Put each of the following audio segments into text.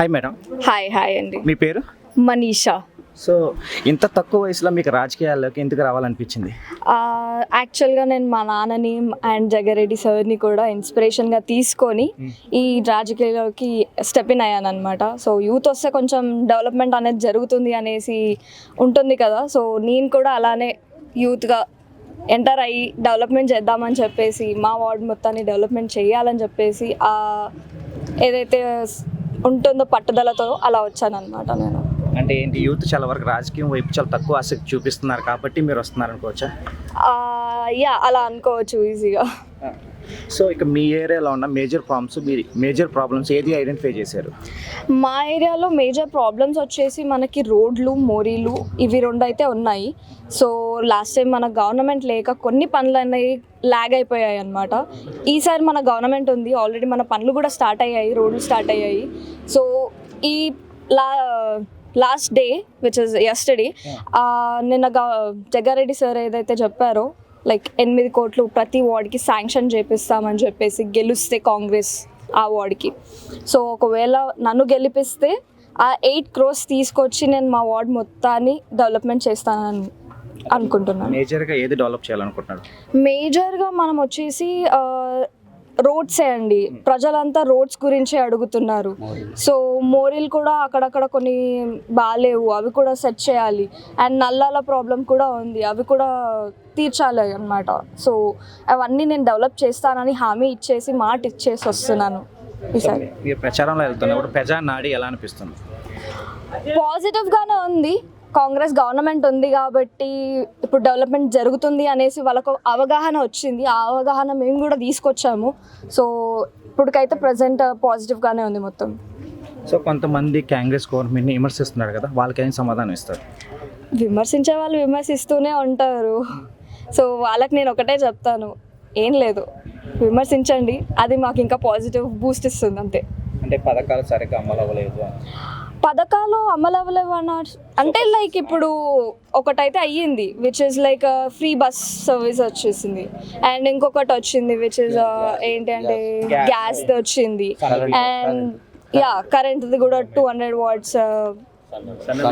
Hi madam hi hi అండి మీ పేరు? Manisha so ఇంత తక్కువ వయసులో మీకు రాజకీయాల్లోకి ఎందుకు రావాలనిపించింది? యాక్చువల్గా నేను మా నాన్నని అండ్ జగ్గారెడ్డి సార్ని కూడా ఇన్స్పిరేషన్గా తీసుకొని ఈ రాజకీయాల్లోకి స్టెప్ ఇన్ అయ్యాను అనమాట సో యూత్ వస్తే కొంచెం డెవలప్మెంట్ అనేది జరుగుతుంది అనేసి ఉంటుంది కదా. సో నేను కూడా అలానే యూత్గా ఎంటర్ అయ్యి డెవలప్మెంట్ చేద్దామని చెప్పేసి మా వార్డ్ మొత్తాన్ని డెవలప్మెంట్ చేయాలని చెప్పేసి ఏదైతే ఉంటుందో పట్టుదలతో అలా వచ్చాను అనమాట నేను. అంటే ఏంటి యూత్ చాలా వరకు రాజకీయం వైపు చాలా తక్కువ ఆసక్తి చూపిస్తున్నారు కాబట్టి మీరు వస్తున్నారు అనుకోవచ్చా? యా అలా అనుకోవచ్చు ఈజీగా. సో ఇక మీ ఏరియాలో ఉన్న మేజర్ ప్రాబ్లమ్స్ మీరు మేజర్ ప్రాబ్లమ్స్ ఏది ఐడెంటిఫై చేశారు? మా ఏరియాలో మేజర్ ప్రాబ్లమ్స్ వచ్చేసి మనకి రోడ్లు మోరీలు ఇవి రెండు అయితే ఉన్నాయి. సో లాస్ట్ టైం మన గవర్నమెంట్ లేక కొన్ని పనులు అనేవి ల్యాగ్ అయిపోయాయి అనమాట ఈసారి మన గవర్నమెంట్ ఉంది. ఆల్రెడీ మన పనులు కూడా స్టార్ట్ అయ్యాయి రోడ్లు స్టార్ట్ అయ్యాయి. సో ఈ లా last day which is yesterday నిన్న గ- జగ్గారెడ్డి సార్ ఏదైతే చెప్పారో లైక్ ఎనిమిది కోట్లు ప్రతి వార్డ్కి శాంక్షన్ చేపిస్తామని చెప్పేసి గెలుస్తే కాంగ్రెస్ ఆ వార్డ్కి. సో ఒకవేళ నన్ను గెలిపిస్తే ఆ ఎయిట్ క్రోస్ తీసుకొచ్చి నేను మా వార్డ్ మొత్తాన్ని డెవలప్మెంట్ చేస్తానని అనుకుంటున్నాను. మేజర్గా ఏది డెవలప్ చేయాలనుకుంటున్నారు? మేజర్గా మనం వచ్చేసి రోడ్సే అండి. ప్రజలంతా రోడ్స్ గురించే అడుగుతున్నారు. సో మోరీలు కూడా అక్కడక్కడ కొన్ని బాగాలేవు. అవి కూడా సెట్ చేయాలి. అండ్ నల్లాల ప్రాబ్లం కూడా ఉంది. అవి కూడా తీర్చాలి అన్నమాట. సో అవన్నీ నేను డెవలప్ చేస్తానని హామీ ఇచ్చేసి మాట ఇచ్చేసి వస్తున్నాను ఈసారి. ప్రచారంలో వెళ్తున్నప్పుడు ప్రజా నాడి ఎలా అనిపిస్తుంది? పాజిటివ్గానే ఉంది. కాంగ్రెస్ గవర్నమెంట్ ఉంది కాబట్టి ఇప్పుడు డెవలప్మెంట్ జరుగుతుంది అనేసి వాళ్ళకు అవగాహన వచ్చింది. ఆ అవగాహన మేము కూడా తీసుకొచ్చాము. సో ఇప్పటికైతే ప్రజెంట్ పాజిటివ్గానే ఉంది మొత్తం. సో కొంతమంది కాంగ్రెస్ గవర్నమెంట్ని విమర్శిస్తున్నారు కదా వాళ్ళకి ఏం సమాధానం ఇస్తారు? విమర్శించే వాళ్ళు విమర్శిస్తూనే ఉంటారు. సో వాళ్ళకి నేను ఒకటే చెప్తాను. ఏం లేదు. విమర్శించండి. అది మాకు ఇంకా పాజిటివ్ బూస్ట్ ఇస్తుంది అంతే. అంటే పథకాలు సరిగ్గా అమలు అవ్వలేదు పథకాలు అమలు అవ్వలేవు అన్న అంటే లైక్ ఇప్పుడు ఒకటైతే అయ్యింది which is like free bus service వచ్చేసింది. అండ్ ఇంకొకటి వచ్చింది విచ్ ఇస్ ఏంటి అంటే గ్యాస్ వచ్చింది. అండ్ యా కరెంట్ది కూడా టూ హండ్రెడ్ వాట్స్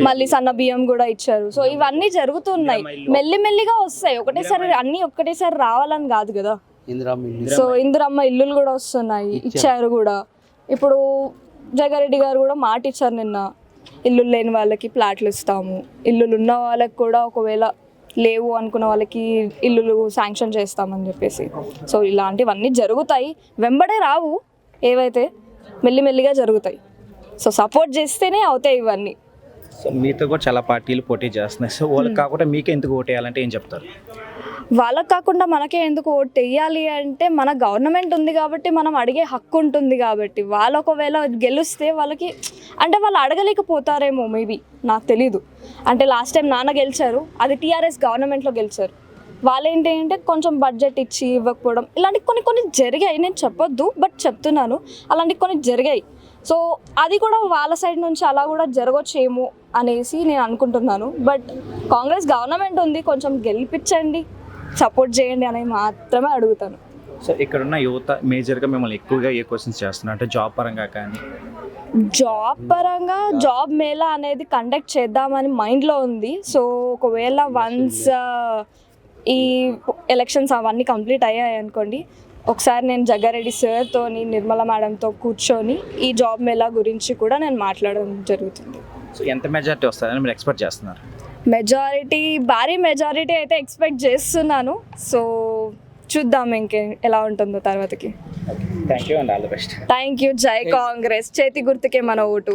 మళ్ళీ సన్న బియ్యం కూడా ఇచ్చారు. సో ఇవన్నీ జరుగుతున్నాయి. మెల్లి మెల్లిగా వస్తాయి. ఒకటేసారి అన్నీ ఒకటేసారి రావాలని కాదు కదా. సో ఇందిరమ్మ ఇల్లులు కూడా వస్తున్నాయి. ఇచ్చారు కూడా. ఇప్పుడు జగారెడ్డి గారు కూడా మాట ఇచ్చారు నిన్న. ఇల్లు లేని వాళ్ళకి ప్లాట్లు ఇస్తాము. ఇల్లులు ఉన్న వాళ్ళకి కూడా ఒకవేళ లేవు అనుకున్న వాళ్ళకి ఇల్లులు శాంక్షన్ చేస్తామని చెప్పేసి. సో ఇలాంటివన్నీ జరుగుతాయి. వెంబడే రావు ఏవైతే మెల్లిమెల్లిగా జరుగుతాయి. సో సపోర్ట్ చేస్తేనే అవుతాయి ఇవన్నీ. సో మీతో కూడా చాలా పార్టీలు పోటీ చేస్తున్నాయి. సో వాళ్ళకి కాకుండా మీకే ఎందుకు ఓటేయాలంటే ఏం చెప్తారు? వాళ్ళకి కాకుండా మనకే ఎందుకు ఓటు వేయాలి అంటే మన గవర్నమెంట్ ఉంది కాబట్టి మనం అడిగే హక్కు ఉంటుంది కాబట్టి. వాళ్ళు ఒకవేళ గెలిస్తే వాళ్ళకి అంటే వాళ్ళు అడగలేకపోతారేమో మేబీ నాకు తెలీదు. అంటే లాస్ట్ టైం నాన్న గెలిచారు అది టీఆర్ఎస్ గవర్నమెంట్లో గెలిచారు. వాళ్ళు ఏంటి అంటే కొంచెం బడ్జెట్ ఇచ్చి ఇవ్వకపోవడం ఇలాంటి కొన్ని కొన్ని జరిగాయి. నేను చెప్పొద్దు బట్ చెప్తున్నాను. అలాంటి కొన్ని జరిగాయి. సో అది కూడా వాళ్ళ సైడ్ నుంచి అలా కూడా జరగచ్చేమో అనేసి నేను అనుకుంటున్నాను. బట్ కాంగ్రెస్ గవర్నమెంట్ ఉంది కొంచెం గెలిపించండి సపోర్ట్ చేయండి అని మాత్రమే అడుగుతాను. సో ఇక్కడున్న యువత మేజర్గా మిమ్మల్ని ఎక్కువగా ఏ క్వశ్చన్స్ చేస్తున్నారు? అంటే జాబ్ పరంగా కానీ? జాబ్ పరంగా జాబ్ మేళా అనేది కండక్ట్ చేద్దామని మైండ్లో ఉంది. సో ఒకవేళ వన్స్ ఈ ఎలక్షన్స్ అవన్నీ కంప్లీట్ అయ్యాయి అనుకోండి ఒకసారి నేను జగ్గారెడ్డి సార్తో నిర్మల మేడంతో కూర్చొని ఈ జాబ్ మేళా గురించి కూడా నేను మాట్లాడడం జరుగుతుంది. సో ఎంత మెజారిటీ వస్తుందని మీరు ఎక్స్పెక్ట్ చేస్తున్నారు? మెజారిటీ భారీ మెజారిటీ అయితే ఎక్స్పెక్ట్ చేస్తున్నాను. సో చూద్దాం ఇంకే ఎలా ఉంటుందో తర్వాతకి. Thank you and all the best thank you జై కాంగ్రెస్. చేతి గుర్తుకే మన ఓటు.